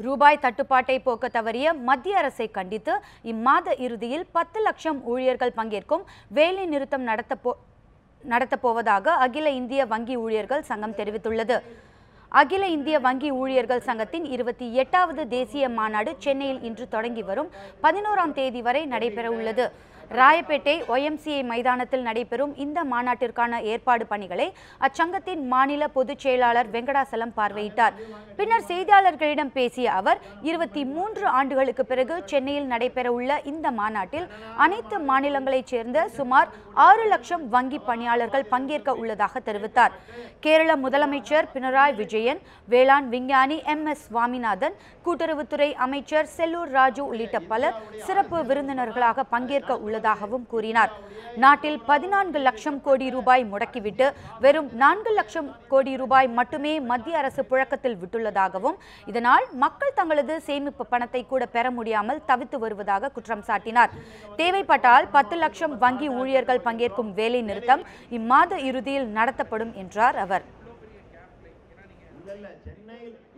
ரூபாய் தட்டுப்பாட்டை போக்க தவறிய மத்திய அரசை கண்டித்து இம்மாத இறுதியில் பத்து லட்சம் ஊழியர்கள் பங்கேற்கும் வேலை நிறுத்தம் நடத்தப்போ நடத்தப்போவதாக அகில இந்திய வங்கி ஊழியர்கள் சங்கம் தெரிவித்துள்ளது. அகில இந்திய வங்கி ஊழியர்கள் சங்கத்தின் இருபத்தி எட்டாவது தேசிய மாநாடு சென்னையில் இன்று தொடங்கி வரும் பதினோராம் தேதி வரை நடைபெற உள்ளது ராயப்பேட்டை ஒய்எம்சிஏ மைதானத்தில் நடைபெறும் இந்த மாநாட்டிற்கான ஏற்பாடு பணிகளை அச்சங்கத்தின் மாநில பொதுச் செயலாளர் வெங்கடாசலம் பார்வையிட்டார். பின்னர் செய்தியாளர்களிடம் பேசிய அவர் இருபத்தி மூன்று ஆண்டுகளுக்கு பிறகு சென்னையில் நடைபெறவுள்ள இந்த மாநாட்டில் அனைத்து மாநிலங்களைச் சேர்ந்த சுமார் ஆறு லட்சம் வங்கி பணியாளர்கள் பங்கேற்க உள்ளதாக தெரிவித்தார். கேரள முதலமைச்சர் பினராயி விஜயன் வேளாண் விஞ்ஞானி எம் எஸ் சுவாமிநாதன் கூட்டுறவுத்துறை அமைச்சர் செல்லூர் ராஜு உள்ளிட்ட பலர் சிறப்பு விருந்தினர்களாக பங்கேற்க உள்ளதாகவும் கூறினார். நாட்டில் பதினான்கு லட்சம் கோடி ரூபாய் முடக்கிவிட்டு வெறும் நான்கு லட்சம் கோடி ரூபாய் மட்டுமே மத்திய அரசு புழக்கத்தில் விட்டுள்ளதாகவும் இதனால் மக்கள் தங்களது சேமிப்பு பணத்தை கூட பெற முடியாமல் தவித்து வருவதாக குற்றம் சாட்டினார். தேவைப்பட்டால் பத்து லட்சம் வங்கி ஊழியர்கள் பங்கேற்கும் வேலை நிறுத்தம் இம்மாத இறுதியில் நடத்தப்படும் என்றார் அவர்.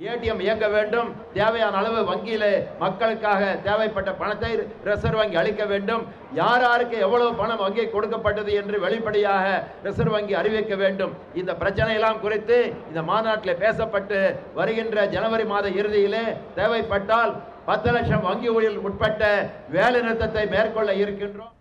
ஏடிஎம் இயங்க வேண்டும். தேவையான அளவு வங்கியில மக்களுக்காக தேவைப்பட்ட பணத்தை ரிசர்வ் வங்கி அளிக்க வேண்டும். யார் யாருக்கு எவ்வளவு பணம் வங்கி கொடுக்கப்பட்டது என்று வெளிப்படையாக ரிசர்வ் வங்கி அறிவிக்க வேண்டும். இந்த பிரச்சனையெல்லாம் குறித்து இந்த மாநாட்டில் பேசப்பட்டு வருகின்ற ஜனவரி மாத இறுதியிலே தேவைப்பட்டால் பத்து லட்சம் வங்கி ஊழியர் உட்பட்ட வேலை நிறுத்தத்தை மேற்கொள்ள இருக்கின்றோம்.